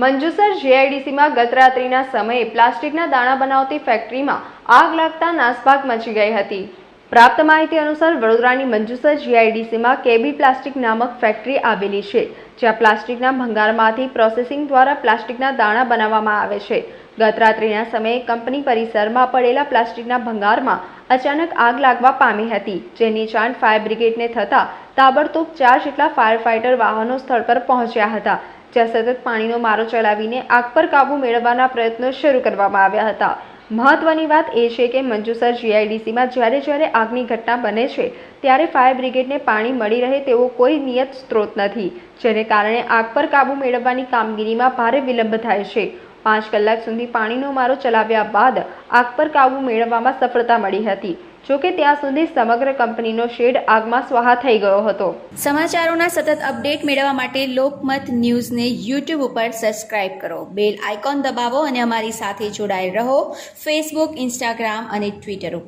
મંજુસર જીઆઈડીસીમાં ગત રાત્રિના સમયે પ્લાસ્ટિકના દાણા બનાવતી ફેક્ટરીમાં આગ લાગતા નાસભાગ મચી ગઈ હતી. પ્રાપ્ત માહિતી અનુસાર વડોદરાની મંજુસર જીઆઈડીસીમાં કેબી પ્લાસ્ટિક નામક ફેક્ટરી આવેલી છે, જ્યાં પ્લાસ્ટિકના ભંગારમાંથી પ્રોસેસિંગ દ્વારા પ્લાસ્ટિકના દાણા બનાવવામાં આવે છે. ગત રાત્રિના સમયે કંપની પરિસરમાં પડેલા પ્લાસ્ટિકના ભંગારમાં અચાનક આગ લાગવા પામી હતી, જેની જાણ ફાયર બ્રિગેડને થતાં તાબડતોબ ચાર જેટલા ફાયર ફાઇટર વાહનો સ્થળ પર પહોંચ્યા હતા. જ્યાં સતત પાણીનો મારો ચલાવીને આગ પર કાબૂ મેળવવાના પ્રયત્નો શરૂ કરવામાં આવ્યા હતા. મહત્વની વાત એ છે કે મંજુસર જીઆઈડીસીમાં જ્યારે જ્યારે આગની ઘટના બને છે, ત્યારે ફાયર બ્રિગેડને પાણી મળી રહે તેવો કોઈ નિયત સ્ત્રોત નથી, જેને કારણે આગ પર કાબુ મેળવવાની કામગીરીમાં ભારે વિલંબ થાય છે. પાંચ કલાક સુધી પાણીનો મારો ચલાવ્યા બાદ આગ પર કાબુ મેળવવામાં સફળતા મળી હતી. જોકે ત્યાં સુધી સમગ્ર કંપનીનો શેડ આગમાં સ્વાહા થઈ ગયો હતો. સમાચારોના સતત અપડેટ મેળવવા માટે લોકમત ન્યૂઝને યુટ્યુબ ઉપર સબસ્ક્રાઇબ કરો. બેલ આઇકોન દબાવો અને અમારી સાથે જોડાયેલ રહો ફેસબુક, ઇન્સ્ટાગ્રામ અને ટ્વિટર ઉપર.